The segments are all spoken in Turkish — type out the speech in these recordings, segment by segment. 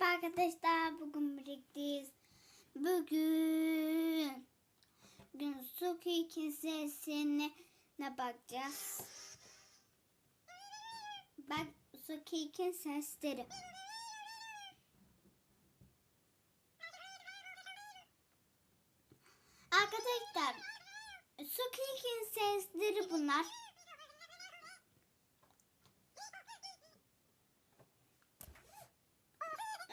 Merhaba arkadaşlar. Bugün birlikteyiz. Bugün bugün Suki sesine ne bakacağız? Bak Suki'nin sesleri. Arkadaşlar Suki'nin sesleri bunlar.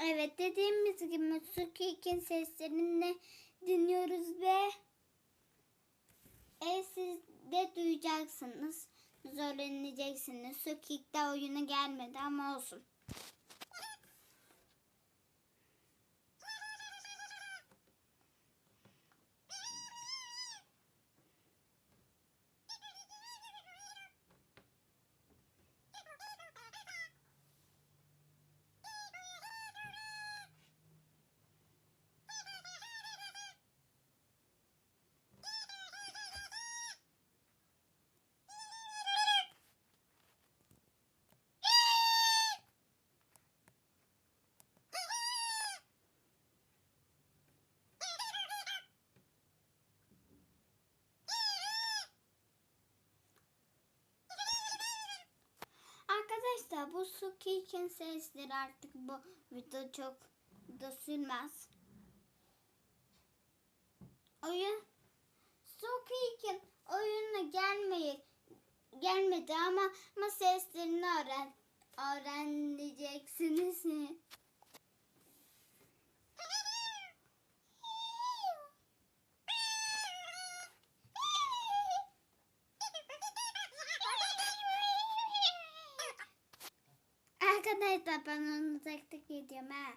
Evet dediğimiz gibi Suki'nin seslerini dinliyoruz ve e, siz de duyacaksınız. Öğreneceksiniz. Sukik de oyuna gelmedi ama olsun. Arkadaşlar bu Suki'nin sesleri artık bu video çok da sürmez. Oyun Suki'nin oyuna gelmeyi gelmedi ama ama seslerini öğren öğreneceksiniz. Arkadaşlar ben onu tek tek ediyorum ha.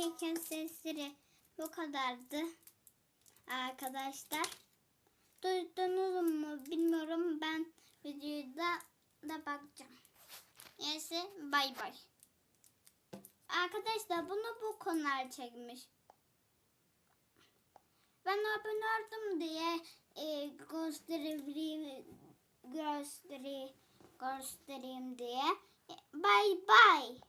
Kekin sesleri bu kadardı. Arkadaşlar. Duydunuz mu bilmiyorum. Ben videoda da bakacağım. Neyse bay bay. Arkadaşlar bunu bu konular çekmiş. Ben abone oldum diye e, göstereyim, göstereyim, göstereyim diye. Bay bay.